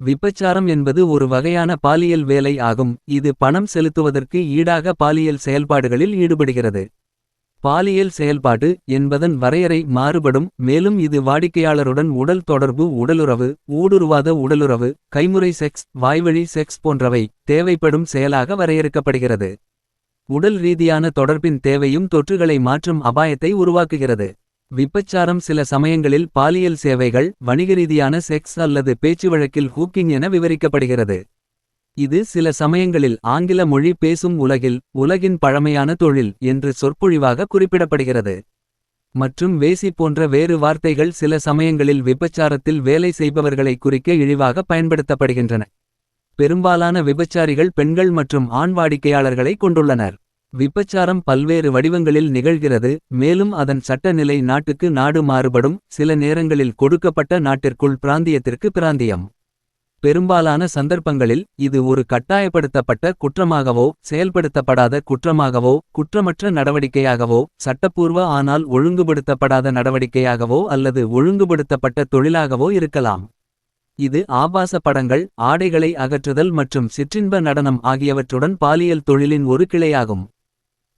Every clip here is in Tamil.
விபச்சாரம் என்பது ஒரு வகையான பாலியல் வேலை ஆகும் இது பணம் செலுத்துவதற்கு ஈடாக பாலியல் செயல்பாடுகளில் ஈடுபடுகிறது. பாலியல் செயல்பாடு என்பதன் வரையறை மாறுபடும் மேலும் இது வாடிக்கையாளருடன் உடல் தொடர்பு உடலுறவு ஊடுருவாத உடலுறவு கைமுறை செக்ஸ் வாய்வழி செக்ஸ் போன்றவை தேவைப்படும் செயலாக வரையறுக்கப்படுகிறது. உடல் ரீதியான தொடர்பின் தேவையும் தொற்றுகளை மாற்றும் அபாயத்தை உருவாக்குகிறது. விபச்சாரம் சில சமயங்களில் பாலியல் சேவைகள் வணிகரீதியான செக்ஸ் அல்லது பேச்சுவழக்கில் ஹூக்கிங் என விவரிக்கப்படுகிறது. இது சில சமயங்களில் ஆங்கில மொழி பேசும் உலகில் உலகின் பழமையான தொழில் என்று சொற்பொழிவாக குறிப்பிடப்படுகிறது. மற்றும் வேசி போன்ற வேறு வார்த்தைகள் சில சமயங்களில் விபச்சாரத்தில் வேலை செய்பவர்களை குறிக்க இழிவாக பயன்படுத்தப்படுகின்றன. பெரும்பாலான விபச்சாரிகள் பெண்கள் மற்றும் ஆண் வாடிக்கையாளர்களை கொண்டுள்ளனர். விபச்சாரம் பல்வேறு வடிவங்களில் நிகழ்கிறது மேலும் அதன் சட்டநிலை நாட்டுக்கு நாடு மாறுபடும் சில நேரங்களில் கொடுக்கப்பட்ட நாட்டிற்குள் பிராந்தியத்திற்கு பிராந்தியம். பெரும்பாலான சந்தர்ப்பங்களில் இது ஒரு கட்டாயப்படுத்தப்பட்ட குற்றமாகவோ செயல்படுத்தப்படாத குற்றமாகவோ குற்றமற்ற நடவடிக்கையாகவோ சட்டப்பூர்வ ஆனால் ஒழுங்குபடுத்தப்படாத நடவடிக்கையாகவோ அல்லது ஒழுங்குபடுத்தப்பட்ட தொழிலாகவோ இருக்கலாம். இது ஆபாச படங்கள் ஆடைகளை அகற்றுதல் மற்றும் சிற்றின்ப நடனம் ஆகியவற்றுடன் பாலியல் தொழிலின் ஒரு கிளையாகும்.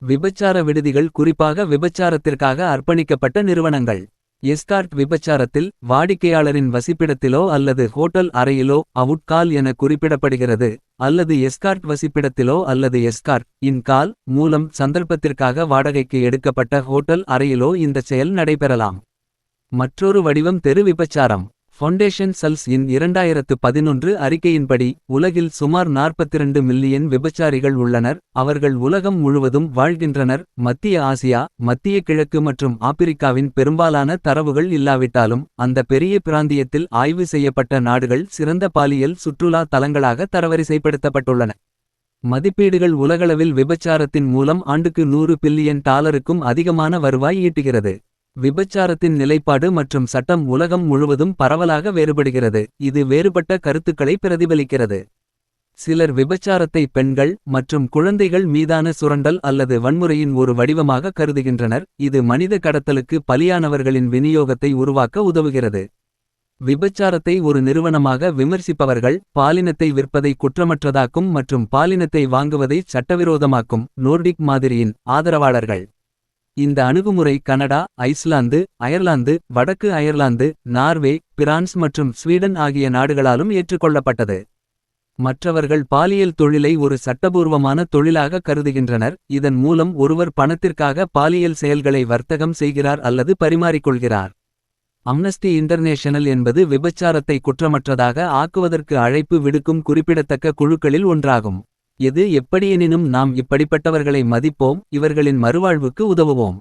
விபச்சார விடுதிகள் குறிப்பாக விபச்சாரத்திற்காக அர்ப்பணிக்கப்பட்ட நிறுவனங்கள். எஸ்கார்ட் விபச்சாரத்தில் வாடிக்கையாளரின் வசிப்பிடத்திலோ அல்லது ஹோட்டல் அறையிலோ அவுட்கால் என குறிப்பிடப்படுகிறது. அல்லது எஸ்கார்ட் வசிப்பிடத்திலோ அல்லது எஸ்கார்ட் இன் கால் மூலம் சந்தர்ப்பத்திற்காக வாடகைக்கு எடுக்கப்பட்ட ஹோட்டல் அறையிலோ இந்தச் செயல் நடைபெறலாம். மற்றொரு வடிவம் தெரு விபச்சாரம். ஃபவுண்டேஷன் சல்ஸ் இன் இரண்டாயிரத்து பதினொன்று அறிக்கையின்படி உலகில் சுமார் 42 மில்லியன் விபச்சாரிகள் உள்ளனர். அவர்கள் உலகம் முழுவதும் வாழ்கின்றனர் மத்திய ஆசியா மத்திய கிழக்கு மற்றும் ஆப்பிரிக்காவின் பெரும்பாலான தரவுகள் இல்லாவிட்டாலும். அந்த பெரிய பிராந்தியத்தில் ஆய்வு செய்யப்பட்ட நாடுகள் சிறந்த பாலியல் சுற்றுலா தலங்களாக தரவரிசைப்படுத்தப்பட்டுள்ளன. மதிப்பீடுகள் உலகளவில் விபச்சாரத்தின் மூலம் ஆண்டுக்கு நூறு பில்லியன் டாலருக்கும் அதிகமான வருவாய் ஈட்டுகிறது. விபச்சாரத்தின் நிலைப்பாடு மற்றும் சட்டம் உலகம் முழுவதும் பரவலாக வேறுபடுகிறது. இது வேறுபட்ட கருத்துக்களை பிரதிபலிக்கிறது. சிலர் விபச்சாரத்தை பெண்கள் மற்றும் குழந்தைகள் மீதான சுரண்டல் அல்லது வன்முறையின் ஒரு வடிவமாக கருதுகின்றனர். இது மனித கடத்தலுக்கு பலியானவர்களின் விநியோகத்தை உருவாக்க உதவுகிறது. விபச்சாரத்தை ஒரு நிறுவனமாக விமர்சிப்பவர்கள். பாலினத்தை விற்பதை குற்றமற்றதாக்கும் மற்றும் பாலினத்தை வாங்குவதை சட்டவிரோதமாக்கும். நோர்டிக் மாதிரியின் ஆதரவாளர்கள். இந்த அணுகுமுறை கனடா ஐஸ்லாந்து அயர்லாந்து வடக்கு அயர்லாந்து நார்வே பிரான்ஸ் மற்றும் ஸ்வீடன் ஆகிய நாடுகளாலும் ஏற்றுக்கொள்ளப்பட்டது. மற்றவர்கள் பாலியல் தொழிலை ஒரு சட்டபூர்வமான தொழிலாக கருதுகின்றனர். இதன் மூலம் ஒருவர் பணத்திற்காக பாலியல் செயல்களை வர்த்தகம் செய்கிறார் அல்லது பரிமாறிக்கொள்கிறார். அம்னஸ்டி இன்டர்நேஷனல் என்பது விபச்சாரத்தை குற்றமற்றதாக ஆக்குவதற்கு அழைப்பு விடுக்கும் குறிப்பிடத்தக்க குழுக்களில் ஒன்றாகும். எது எப்படியெனினும் நாம் இப்படிப்பட்டவர்களை மதிப்போம் இவர்களின் மறுவாழ்வுக்கு உதவுவோம்.